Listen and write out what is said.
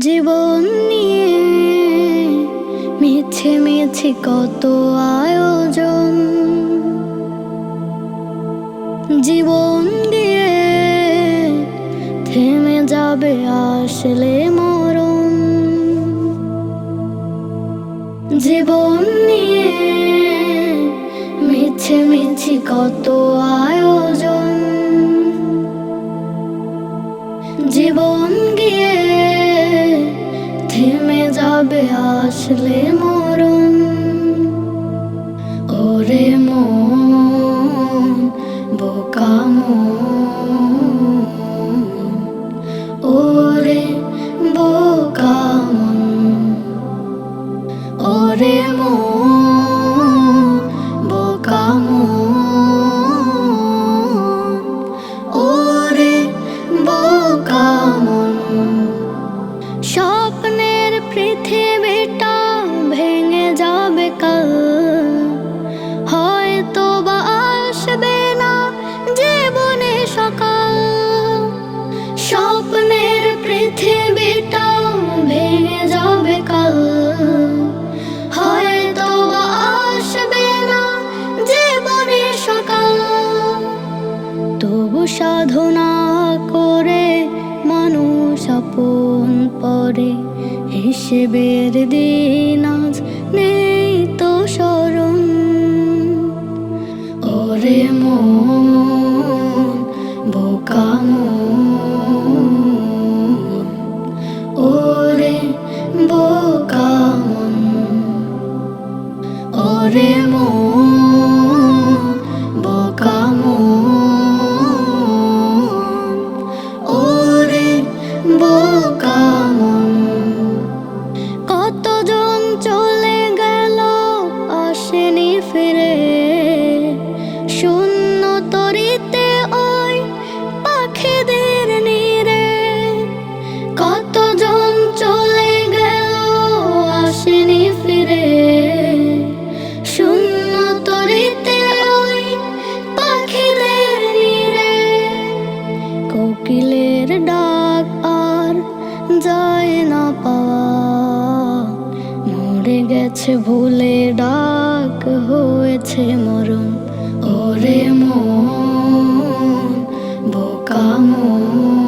জীবন নিয়ে মিছে মিছে কত আয়োজন। জীবন দিয়ে থেমে যাবে আসলে মরণ। জীবন নিয়ে মিছে মিছি কত আয়োজন। জীবন গিয়ে থেমে যাবে আসলে মরণ। ওরে মন বোকা মন। ওরে সাধনা করে মানুষ আপন পরে। হিসেবের দিন আজ নেই তো স্মরণ। ওরে বোকা মন। ওরে বোকা ওরে মন ফিরে। শূন্য তরিতে ওই পাখিদের নিরে। কতজন চলে গেল, আসেনি ফিরে। শূন্য তরিতে ওই পাখিদের কোকিলের ডাক যায় না পাওয়া। মরে গেছে ভুলে ডাক। আছে মরণ ওরে মন বোকা মন।